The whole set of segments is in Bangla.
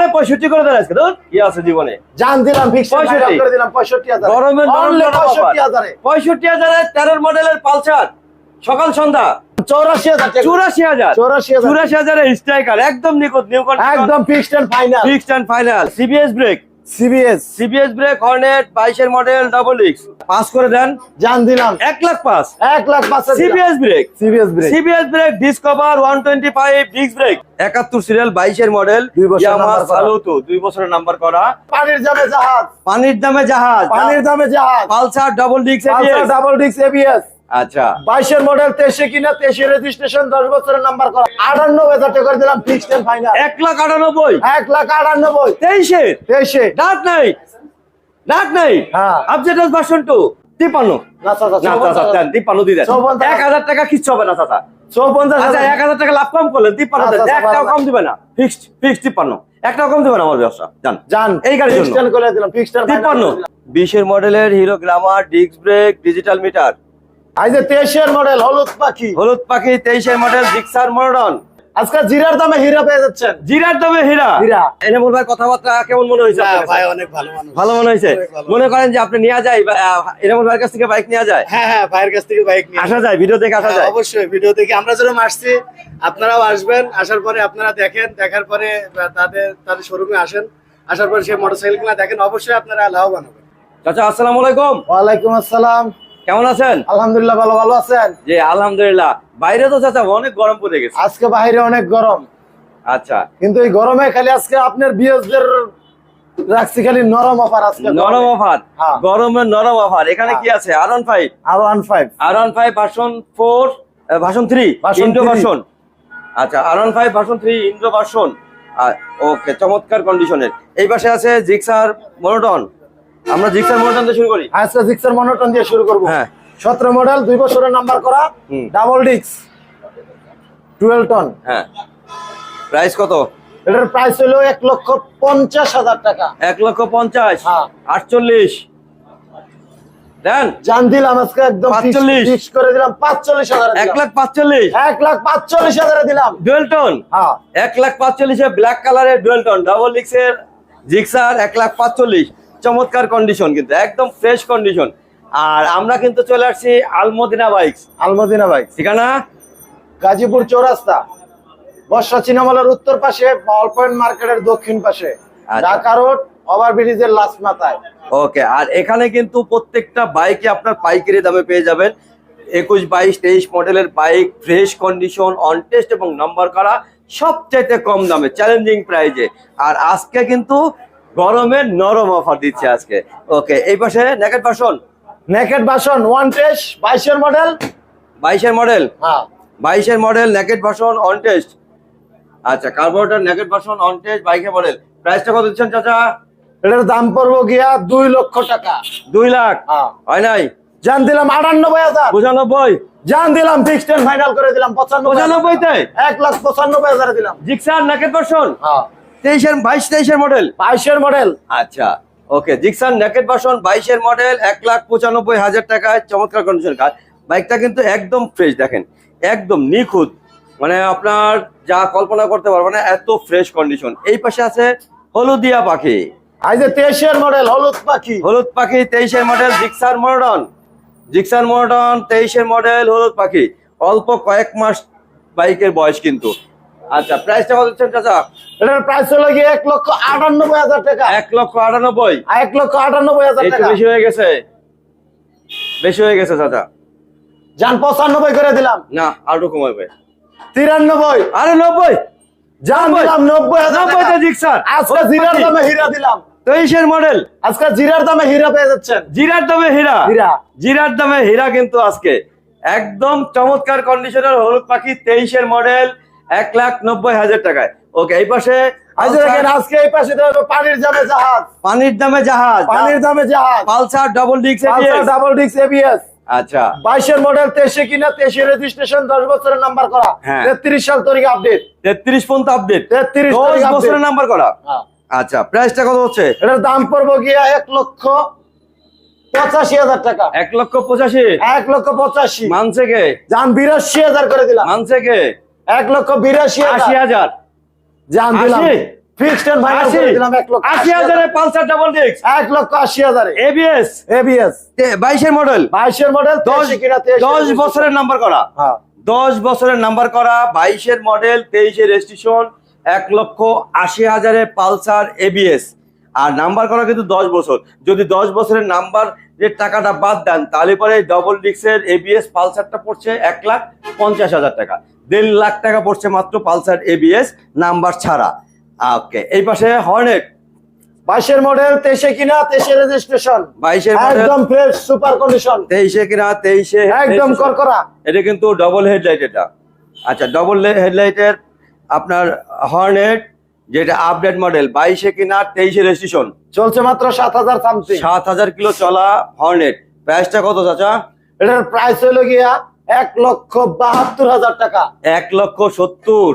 আরে পঁয়ষট্টি করে দেন আজকে ধর। কি আছে জীবনে। জান দিলাম ফিক্স 65 করে দিলাম পঁয়ষট্টি গরমের পঁয়ষট্টি হাজারে। তেরোর মডেলের পালসার। সকাল সন্ধ্যা। চৌরাশি হাজার চৌরাশি হাজার। চৌরাশি হাজার। স্ট্রাইকার একদম নিখুঁত নিউ একদম fixed and final fixed and final CBS brake CBS CBS brake Hornet বাইশের মডেল ডাবল এক্স পাস করে দেন জান দিলাম। এক লাখ পাস এক লাখ পাঁচ CBS brake CBS brake CBS brake Discover one twenty five disc brake একাত্তর সিরিয়াল বাইশের মডেল দুই বছর দুই বছরের নাম্বার করা। পানির দামে জাহাজ। পানির দামে জাহাজ। পানির দামে জাহাজ। পালসার ডাবল ডিস্ক ডাবল ডিক্স এবিএস আচ্ছা। বাইশের মডেল তেইশে কিনা তেইশে রেজিস্ট্রেশন দশ বছরের নাম্বার করা। আটান্ন হাজার টাকা করে দিলাম ফিক্সড এন্ড ফাইনাল এক লাখ আটানব্বই? এক লাখ আটানব্বই। তেইশে? তেইশে। ডাক নাই। ডাক নাই? হ্যাঁ। ভার্সন টু তিপ্পান্ন। না চাচা না চাচা তিপ্পান্ন দিয়ে এক হাজার টাকা কিচ্ছু হবে না চাচা। চৌপঞ্চাশ আচ্ছা হাজার। এক হাজার টাকা লাভ কম করলেন তিপ্পান্ন একটাও কম দিবে না। ফিক্সড ফিক্সড তিপ্পান্ন। একটাও কম দিবে না আমার ব্যবসা। জান এই তিপ্পান্ন। বিশের মডেলের Hero Glamour disc brake digital meter আজ যে তেইশের মডেল হলুদ পাখি। হলুদ পাখি তেইশের মডেল জিক্সার মডন আজকে জিরার দামে হীরা পেয়ে যাচ্ছেন। জিরার দামে হীরা? হীরা। এনে বলবার কথাবার্তা কেমন মনে হয়েছে ভাই অনেক ভালো মানুষ। ভালো মনে হয়েছে? মনে করেন যে আপনি নিয়ে যায় এরকম ভাইয়ের কাছ থেকে বাইক নেওয়া যায়? হ্যাঁ হ্যাঁ ভাইয়ের কাছ থেকে বাইক নিয়ে আসা যায় ভিডিও দেখে আসা হ্যাঁ, যায়? অবশ্যই ভিডিও থেকে আমরা যেরকম আসছি আপনারাও আসবেন আসার পরে আপনারা দেখেন দেখার পরে তাদের তাদের শোরুমে আসেন আসার পরে সেই মোটরসাইকেলগুলা দেখেন অবশ্যই আপনারা লাভবান হবেন। চাচা আসসালামু আলাইকুম। ওয়ালাইকুম আসসালাম। কেমন আছেন? আলহামদুলিল্লাহ ভালো ভালো আছেন? জি আলহামদুলিল্লাহ। বাইরে তো চাচা অনেক গরম পড়ে গেছে। আজকে বাইরে অনেক গরম। আচ্ছা। কিন্তু এই গরমে খালি আজকে আপনার বিএসদের রাখছি খালি নরম অফার আজকে। নরম অফার? হ্যাঁ। গরমের নরম অফার। এখানে কি আছে? R one five R one five R one five version four version three Version Indo version আচ্ছা R one five version three Indo version okay চমৎকার কন্ডিশনের এই পাশে আছে জিক্সার মনোটন আমরা জিক্সার মনোটন দিয়ে শুরু করি। আজকে জিক্সার মনোটন দিয়ে শুরু করব। হ্যাঁ। সতেরো মডেল দুই বছরের নাম্বার করা। ডাবল ডিক্স টুয়েলভ টন হ্যাঁ। প্রাইস কত? এটার প্রাইস হলো এক লক্ষ পঞ্চাশ হাজার টাকা। এক লক্ষ পঞ্চাশ? হ্যাঁ। আটচল্লিশ? দেন। জান দিলাম আজকে একদম 45 ফিক্স করে দিলাম পাঁচচল্লিশ হাজার এক লাখ পাঁচচল্লিশ? এক লাখ পাঁচচল্লিশ হাজারে দিলাম। ডুয়েল টোন হ্যাঁ। এক লাখ পাঁচচল্লিশে ব্ল্যাক কালারের ডুয়েল টোন ডাবল লিক্সের জিক্সার এক লাখ পাঁচচল্লিশ। চমৎকার কন্ডিশন কিন্তু একদম ফ্রেশ কন্ডিশন আর আমরা কিন্তু চলে আসছি আলমদিনা বাইক আলমদিনা বাইক ঠিকানা? গাজীপুর চৌরাস্তা। বর্ষা চিনামলের উত্তর পাশে পাওয়ার পয়েন্ট মার্কেটের দক্ষিণ পাশে। আচ্ছা। ঢাকা রোড ওভার ব্রিজের লাস্ট মাথায়। ওকে আর এখানে কিন্তু প্রত্যেকটা বাইকে আপনার পাইকারি দামে পেয়ে যাবেন। একুশ বাইশ তেইশ মডেলের bike fresh condition on test এবং নাম্বার করা সবচাইতে কম দামে চ্যালেঞ্জিং প্রাইজে আর আজকে কিন্তু গরমের নরম অফার দিচ্ছে আজকে। ওকে এই পাশে naked version naked version on test বাইশের মডেল বাইশের মডেল হ্যাঁ। বাইশের model naked version on test আচ্ছা carburettor naked version on test বাইকের মডেল প্রাইসটা কত দিচ্ছেন চাচা? এটার দাম পড়ব গিয়া দুই লক্ষ টাকা। দুই লাখ? হ্যাঁ। হয় নাই? জান দিলাম আটানব্বই হাজার। পঁচানব্বই? জান দিলাম ফিক্সড ফাইনাল করে দিলাম পঁচানব্বই পঁচানব্বইতে? এক লাখ পঁচানব্বই হাজারে দিলাম। জিক্সার নেকেট ভার্সন হ্যাঁ। তেইশের বাইশ তেইশের মডেল বাইশের মডেল আচ্ছা ওকে জিক্সার নেকেট ভার্সন বাইশের মডেল এক লাখ পঁচানব্বই হাজার টাকায় চমৎকার কন্ডিশন কার বাইকটা কিন্তু একদম ফ্রেশ দেখেন একদম নিখুঁত। মানে আপনার যা কল্পনা করতে পারবেন না এত ফ্রেশ কন্ডিশন এই পাশে আছে হলুদিয়া পাখি। আজ তেইশের মডেল হলুদ পাখি। হলুদ পাখি তেইশের মডেল জিক্সার মডন জিক্সার মডন তেইশের মডেল হলুদ পাখি। অল্প কয়েক মাস বাইকের বয়স কিন্তু। আচ্ছা প্রাইসটা কত দিচ্ছেন চাচা? এটার প্রাইস হলো গিয়ে এক লক্ষ আটানব্বই হাজার টাকা। এক লক্ষ আটানব্বই? এক লক্ষ আটানব্বই হাজার টাকা। বেশি হয়ে গেছে। বেশি হয়ে গেছে চাচা। যান পঁচানব্বই করে দিলাম। না আরও কমাবে তিরানব্বই। আরে নব্বই? জান। দিলাম নব্বই টাকা। জিক্সার আজকে জিরার দামে হীরা দিলাম। তেইশের মডেল। আজকে জিরার দামে হীরা পেয়ে যাচ্ছেন। জিরার দামে হীরা? হীরা। জিরার দামে হীরা কিন্তু আজকে। একদম চমৎকার কন্ডিশনের হলুদ পাখি তেইশের মডেল। এক লাখ নব্বই হাজার টাকায়। ওকে এই পাশে আজকে এই পাশে পানির দামে জাহাজ। পানির দামে জাহাজ। পানির দামে জাহাজ। পালসার ডাবল ডিক্স ডাবল ডিক্স এবিএস আচ্ছা। বাইশের মডেল তেইশে কিনা তেইশে রেজিস্ট্রেশন দশ বছরের নাম্বার করা। হ্যাঁ। তেত্রিশ সাল আপডেট তেত্রিশ পর্যন্ত আপডেট তেত্রিশ বছরের নাম্বার করা। আচ্ছা প্রাইসটা কত হচ্ছে? এটার দাম পড়ব গিয়া এক লক্ষ পঁচাশি হাজার টাকা। এক লক্ষ পঁচাশি? এক লক্ষ পঁচাশি। মানছে কে? যান বিরাশি হাজার করে দিলাম। মানছে কে? এক লক্ষ বিরাশি আশি হাজার। যান দিলাম। ফিক্সড এন্ড ফাইনাল করে দিলাম এক লক্ষ আশি হাজারে পালসার ডাবল লক্ষ আশি হাজারে। এবিএস এবিএস বাইশের মডেল কিনা বছরের নাম্বার করা। হ্যাঁ। দশ বছরের নাম্বার করা বাইশের মডেল তেইশের রেজিস্ট্রেশন এক লক্ষ আশি হাজারে পালসার এবিএস আর নাম্বার করা কিন্তু দশ বছর। যদি দশ বছরের নাম্বার যে টাকাটা বাদ দেন তাহলে পরে ডবল ডিক্সের এবিএস পালসারটা পড়ছে এক লাখ পঞ্চাশ হাজার টাকা। দেড় লাখ টাকা পড়ছে মাত্র পালসার এবিএস নাম্বার ছাড়া। ওকে এই পাশে হর্নেট বাইশের মডেল তেইশে কিনা তেইশে রেজিস্ট্রেশন বাইশের একদম ফ্রেশ সুপার কন্ডিশন তেইশে কিনা তেইশে একদম করকরা এটা কিন্তু ডবল হেডলাইট এটা আচ্ছা ডবল হেডলাইটের আপনার হর্নেট যেটা আপডেট মডেল বাইশে কিনা তেইশে রেজিস্ট্রেশন চলছে মাত্র সাত হাজার সামথিং সাত হাজার কিলো চলা হর্নেট। প্রাইসটা কত চাচা? এটার প্রাইস হলো গিয়া এক লক্ষ বাহাত্তর হাজার টাকা। এক লক্ষ সত্তর।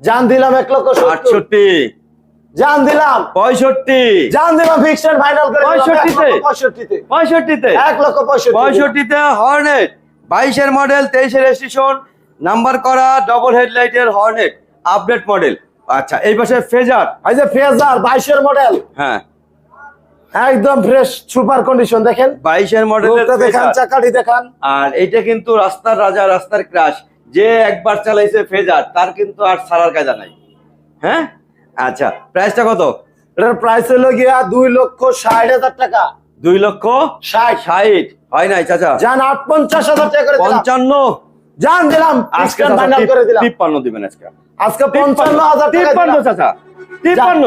জান দিলাম এক লক্ষ আটষট্টি। জান দিলাম। পঁয়ষট্টি। জান দিলাম ফিক্সড ফাইনাল করে পঁয়ষট্টিতে? পঁয়ষট্টিতে। পঁয়ষট্টিতে। এক লক্ষ পঁয়ষট্টি পঁয়ষট্টিতে হর্নেট। বাইশের মডেল তেইশে রেজিস্ট্রেশন নাম্বার করা ডবল হেডলাইটের হর্নেট। আপডেট মডেল আচ্ছা এই পাশে ফেজার। এই যে ফেজার বাইশের মডেল হ্যাঁ। একদম ফ্রেশ সুপার কন্ডিশন দেখেন? বাইশের রোডটা দেখান চাকাটি দেখান। আর এইটা কিন্তু রাস্তার রাজা রাস্তার ক্রাশ যে একবার চালাইছে ফেজার তার কিন্তু আর ছাড়ার কাজা নাই। হ্যাঁ? আচ্ছা প্রাইসটা কত? এটার প্রাইস হলো গিয়া দুই লক্ষ ষাট হাজার টাকা। দুই লক্ষ ষাট। ষাট? হয় নাই চাচা? জান আট পঞ্চাশ হাজার টাকা পঞ্চান্ন? জান দিলাম। আজকে আজকে ফাইনাল করে দিলাম। তিপ্পান্ন দিবেন আজকে। আজকে পঞ্চান্ন হাজার তিপ্পান্ন। চাচা। তিপ্পান্ন।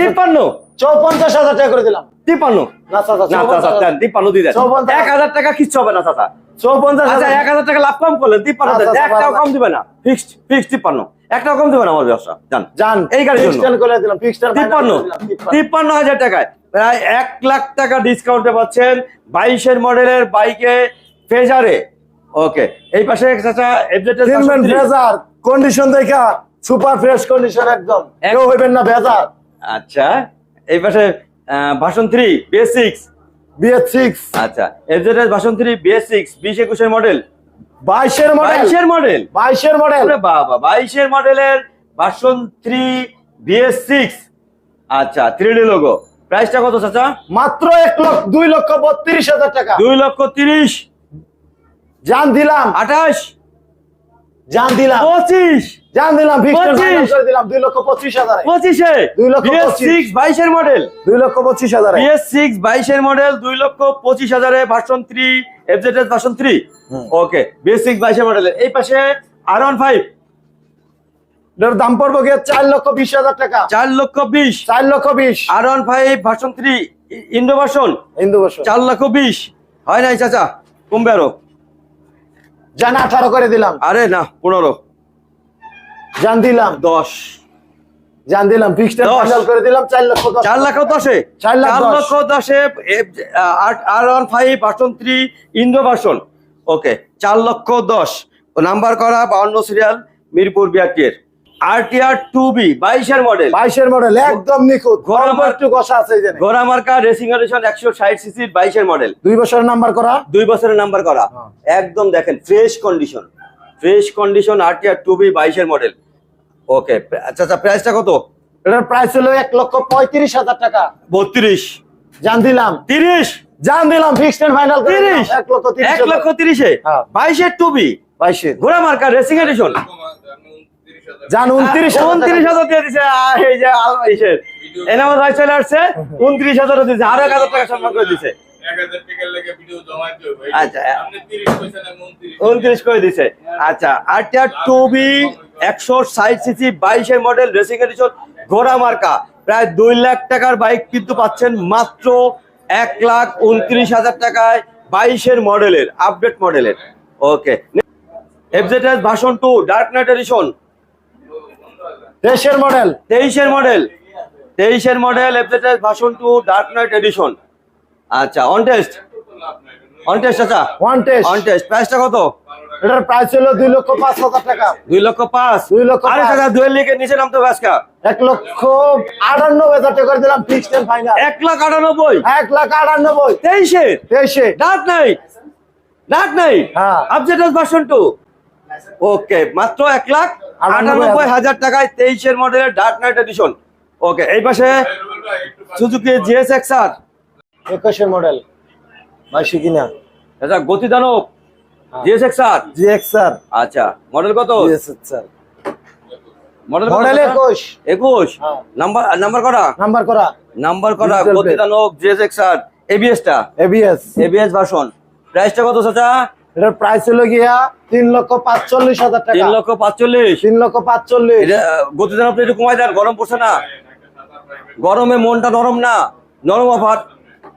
তিপ্পান্ন। চৌপঞ্চাশ হাজার টাকা করে দিলাম। তিপ্পান্ন। না চাচা, না চাচা তিপ্পান্ন দিয়ে দেন। এক হাজার টাকা কিচ্ছু হবে না চাচা। চৌপঞ্চাশ আচ্ছা হাজার। এক হাজার টাকা লাভ কম করলেন তিপ্পান্ন দেন। একটাও কম দিবে না। ফিক্সড ফিক্সড তিপ্পান্ন। একটাও কম দিবে না আমার ব্যবসা। জান জান এই গাড়ির জন্য। তিপ্পান্ন। তিপ্পান্ন। হাজার টাকায় প্রায় এক লাখ টাকা ডিসকাউন্টে পাচ্ছেন বাইশের মডেলের বাইকে ফেজারে। ওকে এই পাশে চাচা কন্ডিশন দেখা সুপার ফ্রেশ কন্ডিশন একদম। এক- কেউ হইবেন না ভেজার আচ্ছা এই পাশে version three BS six BS six আচ্ছা এফজেটের ভাষণ থ্রি বিএস সিক্স বিশ একুশের মডেল বাইশের মডেল বাইশের মডেল বাইশের মডেল বাবা বাইশের মডেলের ভার্সন থ্রি বিএস সিক্স আচ্ছা থ্রি ডি লোগো প্রাইসটা কত চাচা? মাত্র এক লক্ষ দুই লক্ষ বত্রিশ হাজার টাকা। দুই লক্ষ তিরিশ। জান দিলাম। আঠাশ? জান দিলাম। পঁচিশ। জান দিলাম পঁচিশ। দিলাম দুই লক্ষ পঁচিশ হাজারে। পঁচিশে। দুই লক্ষ সিক্স বাইশের মডেল। দুই লক্ষ পঁচিশ হাজারে। বিএস সিক্স বাইশের মডেল দুই লক্ষ পঁচিশ হাজারে version three FZ version three. Okay BS six বাইশের মডেলের এই পাশে আর ওয়ান ফাইভ এটার দাম পড়ব গিয়ে চার লক্ষ বিশ হাজার টাকা। চার লক্ষ বিশ। চার লক্ষ বিশ। আর one five version three Indo version হিন্দু বছর চার লক্ষ বিশ। হয় নাই চাচা? কমবে আরও। জান আঠারো করে দিলাম। আরে না পনেরো। জান দিলাম। দশ। জান দিলাম এর ফাইনাল করে দিলাম চার লক্ষ আর one five version version okay চার লক্ষ দশ। নাম্বার করা বাউন্ন সিরিয়াল মিরপুর বিআরটির আর টি বি বাইশের মডেল বাইশের মডেল একদম নিখুঁত। ঘোড়া একটু আছে যে। ঘোড়া মার্কা রেসিং এডিশন একশো ষাট সিসির বাইশের মডেল দুই বছরের নাম্বার করা? দুই বছরের নাম্বার করা। হ্যাঁ। একদম দেখেন fresh condition fresh condition R T B বাইশের মডেল ওকে আচ্ছা আচ্ছা প্রাইসটা কত? এটার প্রাইস হলো এক লক্ষ পঁয়ত্রিশ হাজার টাকা। বত্রিশ। জান দিলাম। তিরিশ? জান দিলাম ফিক্সড ফাইনাল করে দিলাম। তিরিশ? এক লক্ষ তিরিশ এক লক্ষ তিরিশে। বাইশের টু বি বাইশের। ঘোড়া মার্কা রেসিং এডিশন জান উনত্রিশ উনত্রিশ হাজার দিয়ে দিছে এই যে আল- ইসের। এনামত ভাই চলে আসছে উনত্রিশ আরও এক হাজার টাকা সম্মান করে দিছে। আচ্ছা। না উনত্রিশ। উনত্রিশ করে দিছে। আচ্ছা একশো ষাট সিসি বাইশের মডেল রেসিং এডিশন ঘোড়া মার্কা। প্রায় দুই লাখ টাকার বাইক কিন্তু পাচ্ছেন মাত্র এক লাখ উনত্রিশ হাজার টাকায় বাইশের মডেলের আপডেট মডেলের okay FZ version two dark knight edition দেশের মডেল। তেইশের মডেল। তেইশের model version two dark knight edition আচ্ছা অন টেস্ট অন টেস্ট আচ্ছা। ওয়ান টেস্ট অন টেস্ট প্রাইসটা কত? এটার প্রাইস হলো দুই লক্ষ পাঁচ হাজার টাকা। দুই লক্ষ পাঁচ? দুই লক্ষ আরে পাঁচ। টাকা দুই লিখে নিচে নামতে এক লক্ষ আটানব্বই হাজার টাকা দিলাম ফিক্সড ফাইনাল এক লাখ আটানব্বই? এক লাখ আটানব্বই। তেইশে? তেইশে। হ্যাঁ। আপজেটাস ভার্সন টু ওকে মাত্র এক লাখ আটানব্বই হাজার। টাকায় তেইশের মডেলের ডার্ক নাইট এডিশন ওকে এই পাশে সুজুকি জিএস এক্স আর। একুশের মডেল বাইশে কিনা। আচ্ছা গতি দানব GS X R? G X R. আচ্ছা মডেল কত? G X R. Model model একুশ। একুশ? হ্যাঁ। নাম্বার নাম্বার করা? নাম্বার করা। নাম্বার করা গতি। দানব জিএস এক্স আর। এবিএস টা? এবিএস এবিএস ভার্সন প্রাইসটা কত চাচা? এটার প্রাইস হলো গিয়া তিন লক্ষ পাঁচচল্লিশ হাজার টাকা। তিন লক্ষ পাঁচচল্লিশ। তিন লক্ষ পাঁচচল্লিশ। এটা গতি দানবটা একটু কমাই দেন গরম পড়ছে না। গরমে মনটা নরম না নরম অফার।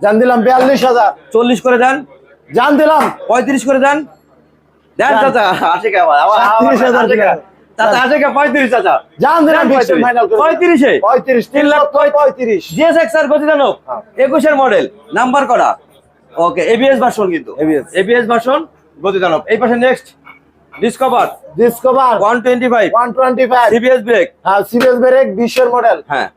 জান দিলাম বিয়াল্লিশ হাজার। চল্লিশ করে দেন। জান দিলাম। পঁয়ত্রিশ করে দেন। দেন। চাচা আসে কে আবার? আবার- আবার- 37,000 আসে কে? টাকা। চাচা আসে কে? পঁয়ত্রিশ চাচা। জান দিলাম পঁয়ত্রিশে। পঁয়ত্রিশ? তিন লক্ষ পঁয়ত্রিশ। জিএস এক্স আর গতি হ্যাঁ। একুশের মডেল নাম্বার করা। ওকে এবিএস ভার্সন কিন্তু। ABS এবিএস ভার্সন গতি দানব এই পাশে next Discover Discover one twenty five one twenty five CBS brake হ্যাঁ সিবিএস ব্রেক বিশের মডেল হ্যাঁ।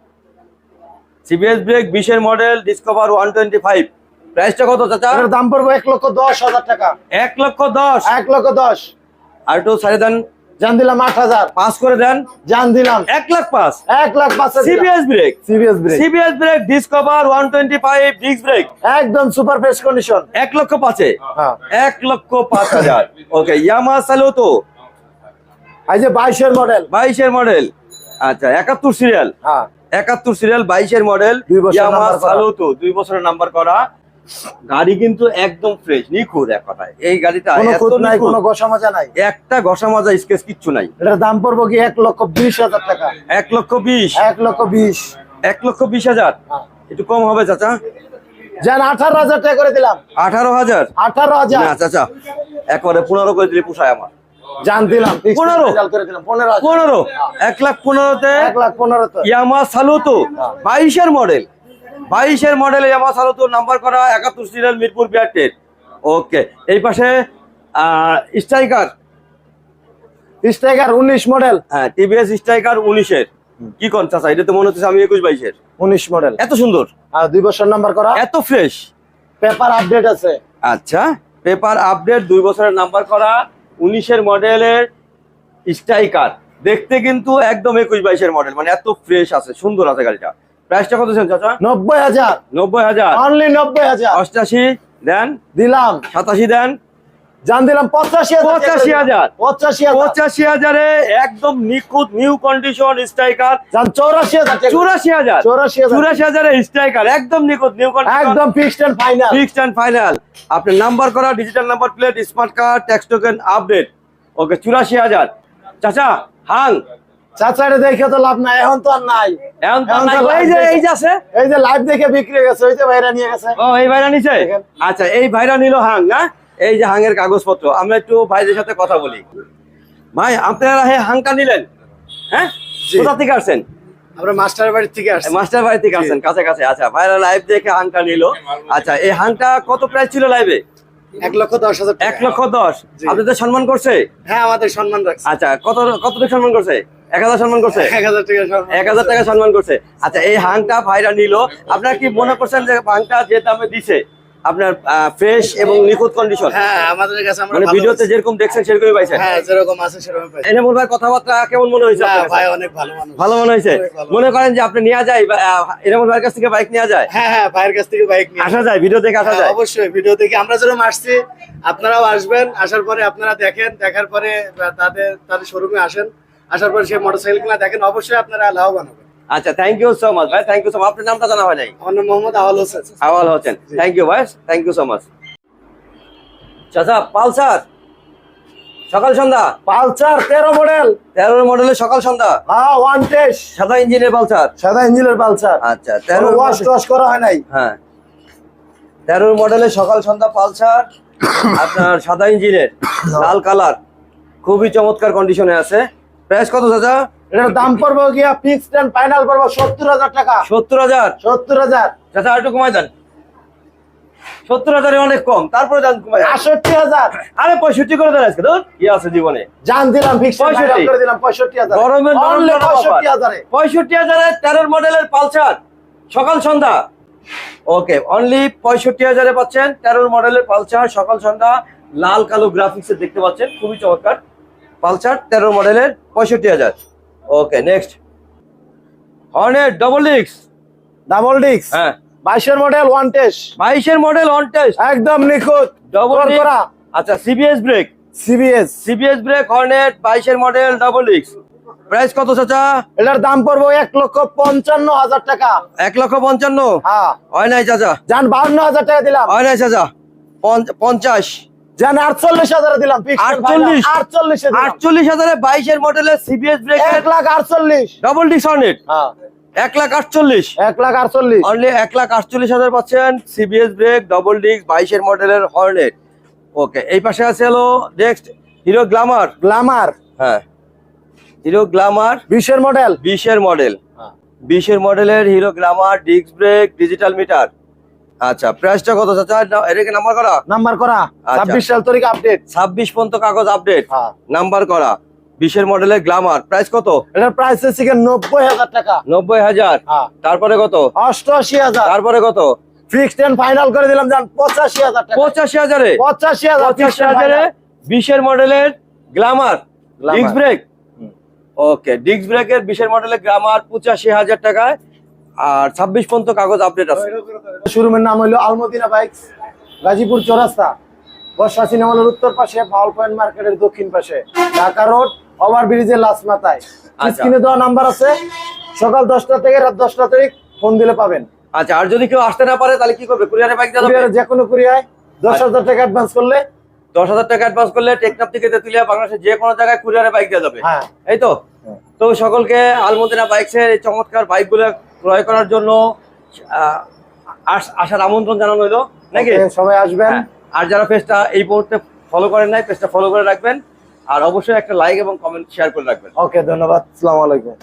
সিবিএস ব্রেক বিশের model Discover one twenty five প্রাইসটা কত চাচা? এর দাম পড়বে এক লক্ষ দশ হাজার টাকা। এক লক্ষ দশ। এক লক্ষ দশ। আর একটু সাড়ে দেন। জান দিলাম আট হাজার। পাস করে দেন। জান দিলাম। এক লাখ পাঁচ। এক লাখ পাঁচ CBS brake serious brake CBS brake Discover one twenty five disc brake একদম সুপার ফ্রেশ কন্ডিশন এক লক্ষ পাঁচে? হ্যাঁ। এক লক্ষ পাঁচ হাজার। ওকে ইয়ামা সালো তো এই যে বাইশের মডেল বাইশের মডেল আচ্ছা একাত্তর সিরিয়াল হ্যাঁ। একাত্তর সিরিয়াল বাইশের মডেল দুই বছরের ইয়ামা করা। সালুতো দুই বছরের নাম্বার করা। গাড়ি কিন্তু একদম ফ্রেশ নিখুঁত এক কথায়। এই গাড়িটা নাই কোনো গোসা মাজা নাই। একটা ঘষা মাজা স্কেচ কিচ্ছু নাই। এটার দাম পড়ব কি এক লক্ষ বিশ হাজার টাকা? এক লক্ষ বিশ? এক লক্ষ বিশ। এক লক্ষ বিশ হাজার? হ্যাঁ। একটু কম হবে চাচা। জান আঠারো হাজার টাকা করে দিলাম। আঠারো হাজার? আঠারো হাজার। না চাচা একবারে পনেরো করে দিলে পোষায় আমার। জান দিলাম। পনেরো? final করে দিলাম পনেরো হাজার। পনেরো? এক লাখ পনেরোতে? এক লাখ পনেরো তো ইয়ামা সালুতো বাইশের মডেল বাইশের মডেল সালুতো নাম্বার করা একাত্তর সিরিয়াল মিরপুর বিয়ারটেড ওকে এই পাশে স্ট্রাইকার স্ট্রাইকার উনিশ মডেল হ্যাঁ টিভিএস স্ট্রাইকার উনিশের। কি কোন চাচা এটা তো মনে হচ্ছে আমি একুশ বাইশের। উনিশ মডেল এত সুন্দর। আর দুই বছর নাম্বার করা। এত ফ্রেশ পেপার আপডেট আছে। আচ্ছা পেপার আপডেট দুই বছরের নাম্বার করা উনিশের মডেলের স্ট্রাইকার দেখতে কিন্তু একদম একুশ বাইশের মডেল মানে এত ফ্রেশ আছে সুন্দর আছে গাড়িটা। প্রাইসটা কত ছিল চাচা? নব্বই হাজার। নব্বই হাজার। অনলি নব্বই হাজার। অষ্টাশি দেন? দিলাম। সাতাশি দেন? জান দিলাম পঁচাশি পঁচাশি হাজার। পঁচাশি পঁচাশি হাজারে একদম নিখুঁত নিউ কন্ডিশন স্ট্রাইকার চৌরাশি হাজার। চুরাশি হাজার। চৌরাশি হাজার। চুরাশি হাজারে স্ট্রাইকার একদম নিখুঁত নিউ একদম fixed and final fixed and final আপনার নাম্বার করা digital number plate smart card tax token update okay চুরাশি হাজার। চাচা হাং। চাচারে দেখে তো লাভ নাই এখন তো আর নাই। এখন তো নাই। এই যে এই যে আছে। এই যে লাইভ দেখে বিক্রি গেছে ওই যে বাইরে নিয়ে গেছে। ও এই ভাইরা নিছে? আচ্ছা এই ভাইরা নিল হাং না? এই যে হাঙের কাগজপত্র আমরা একটু ভাইদের সাথে কথা বলি। ভাই আপনারা হে হাংটা নিলেন হ্যাঁ? কোথা থেকে আসছেন? আমরা মাস্টার বাড়ি থেকে আসছি। মাস্টার বাড়ি থেকে আসছেন কাছে কাছে আচ্ছা ভাইরা লাইভ দেখে হাংটা নিল। আচ্ছা এই হাংটা কত প্রাইস ছিল লাইভে? এক লক্ষ দশ হাজার এক লক্ষ দশ। আপনাদের সম্মান করছে? হ্যাঁ আমাদের সম্মান রাখছে। আচ্ছা কত কত টাকা সম্মান করছে? এক হাজার সম্মান করছে? এক হাজার টাকা সম্মান করছে। আচ্ছা এই হাংটা ভাইরা নিল। আপনারা কি মনে করছেন যে হাংটা যে দামে দিছে আপনার ফ্রেশ এবং নিখুঁত কন্ডিশন হ্যাঁ আমাদের কাছে আমরা মানে ভালো ভিডিওতে যেরকম দেখছেন সেরকমই পাইছেন? হ্যাঁ যেরকম আছে সেরকম পাই এনে ভাই কথাবার্তা কেমন মনে হয়েছে আপনার ভাই অনেক ভালো মানুষ। ভালো মনে মনে করেন যে আপনি নিয়ে যায় এরকম ভাইয়ের কাছ থেকে বাইক নেওয়া যায়? হ্যাঁ হ্যাঁ ভাইয়ের কাছ থেকে বাইক নিয়ে আসা যায় ভিডিও দেখে আসা হ্যাঁ, যায়? অবশ্যই ভিডিও দেখে। আমরা যেরকম আসছি আপনারাও আসবেন আসার পরে আপনারা দেখেন দেখার পরে তাদের তাদের শোরুমে আসেন। আসার পরে সেই মোটরসাইকেলগুলা দেখেন অবশ্যই আপনারা লাভবান হবেন। আচ্ছা থ্যাংক ইউ সো মাচ ভাই থ্যাংক ইউ সো মাচ আপনার নামটা জানা হয় নাই? আমার নাম মোহাম্মদ আওয়াল হোসেন। আওয়াল হোসেন। থ্যাংক ইউ ভাই থ্যাংক ইউ সো মাচ চাচা পালসার। সকাল সন্ধ্যা। পালসার তেরো মডেল তেরো মডেলের সকাল সন্ধ্যা। হ্যাঁ ওয়ান টেস্ট সাদা ইঞ্জিনের পালসার। সাদা ইঞ্জিনের পালসার। আচ্ছা তেরো ওয়াশ টস করা হয় নাই। হ্যাঁ। তেরোর মডেলের সকাল সন্ধ্যা পালসার আপনার সাদা ইঞ্জিনের লাল কালার। খুবই চমৎকার কন্ডিশনে আছে। প্রাইস কত চাচা? এটার দাম পড়ব গিয়া ফিক্সড এন্ড ফাইনাল পড়ব সত্তর হাজার টাকা। সত্তর হাজার? সত্তর হাজার। চাচা একটু কমাই দেন। সত্তর হাজারে অনেক কম তারপরে দাম কমাই। আটষট্টি হাজার। আরে পঁয়ষট্টি করে দেন আজকে কি আছে জীবনে? জান দিলাম পঁয়ষট্টি। করে দিলাম পঁয়ষট্টি হাজার। গরমের। হাজারে। পঁয়ষট্টি হাজারে তেরোর মডেলের পালসার। সকাল সন্ধ্যা। ওকে অনলি পঁয়ষট্টি হাজারে পাচ্ছেন তেরোর মডেলের পালসার সকাল সন্ধ্যা। লাল কালো গ্রাফিক্স দেখতে পাচ্ছেন খুবই চমৎকার। পালসার তেরো মডেলের পঁয়ষট্টি হাজার। ওকে নেক্সট হর্নেট ডবল ডিক্স ডাবল ডিক্স হ্যাঁ। বাইশের মডেল ওয়ান টেস্ট বাইশের মডেল অন টেস্ট একদম নিখুঁত। ডবল করা। আচ্ছা CBS brake CBS CBS brake Hornet বাইশের মডেল ডাবল ডিক্স প্রাইস কত চাচা? এটার দাম পড়ব এক লক্ষ পঞ্চান্ন হাজার টাকা। এক লক্ষ পঞ্চান্ন? হ্যাঁ। হয় নাই চাচা। যান বাহান্ন হাজার টাকা দিলাম। হয় নাই চাচা। পঞ্চ- হাজার দিলাম বাইশের মডেলের সিবিএস ব্রেক লাখ ডাবল হ্যাঁ। এক লাখ আটচল্লিশ। এক লাখ আটচল্লিশ। অনলি এক লাখ আটচল্লিশ হাজার পাচ্ছেন সিবিএস ব্রেক ডবল ডিস্ক বাইশের মডেলের হর্নেট ওকে এই পাশে আছে হলো নেক্সট হিরো গ্লামার গ্লামার হ্যাঁ। হিরো গ্লামার বিশের মডেল বিশের মডেল হ্যাঁ। বিশের মডেলের Hero Glamour disc brake digital meter আচ্ছা প্রাইসটা কত চাচা এটা কি নাম্বার করা? নাম্বার করা। আচ্ছা। ছাব্বিশ সাল তারিখ আপডেট ছাব্বিশ পর্যন্ত কাগজ আপডেট হ্যাঁ। নাম্বার করা। বিশের মডেলের গ্লামার প্রাইস কত? এটার প্রাইস হচ্ছে গিয়ে নব্বই হাজার টাকা। নব্বই হাজার। হ্যাঁ। তারপরে কত? অষ্টআশি হাজার। তারপরে কত? ফিক্সড এন্ড ফাইনাল করে দিলাম যান পঁচাশি হাজার টাকা। পঁচাশি হাজারে? পঁচাশি হাজার পঁচাশি fixed and হাজারে বিশের মডেলের Glamour Glamour। Disc brake. Okay disc ব্রেকের বিশের মডেলের গ্লামার পঁচাশি হাজার টাকায়। আর ছাব্বিশ পর্যন্ত কাগজ আপডেট আছে। শোরুমের নাম হলো আলমদিনা বাইকস গাজীপুর চৌরাস্তা বর্ষা সিনেমালের উত্তর পাশে পাওয়ার পয়েন্ট মার্কেটের দক্ষিণ পাশে। ঢাকা রোড ওভার ব্রিজের লাস্ট মাথায়। আচ্ছা। স্ক্রিনে দেওয়া নাম্বার আছে সকাল দশটা থেকে রাত দশটা তারিখ ফোন দিলে পাবেন। আচ্ছা আর যদি কেউ আসতে না পারে তাহলে কি করবে? কুরিয়ারে বাইক দেওয়া যে কোনো কুরিয়ায় দশ আচ্ছা। হাজার টাকা অ্যাডভান্স করলে দশ হাজার টাকা অ্যাডভান্স করলে টেকনাফ থেকে তেতুলিয়া বাংলাদেশের যে কোনো জায়গায় কুরিয়ারে বাইক দেওয়া যাবে। হ্যাঁ। এই তো? হ্যাঁ। তো সকলকে আলমদিনা বাইকসের এই চমৎকার বাইকগুলো ক্রয় করার জন্য আহ, আসার আমন্ত্রণ জানানো হলো নাকি? সবাই আসবেন। হ্যাঁ। আর যারা পেজটা এই মুহূর্তে ফলো করেন নাই পেজটা ফলো করে রাখবেন আর অবশ্যই একটা লাইক এবং কমেন্ট শেয়ার করে রাখবেন। ওকে ধন্যবাদ আসসালামু আলাইকুম।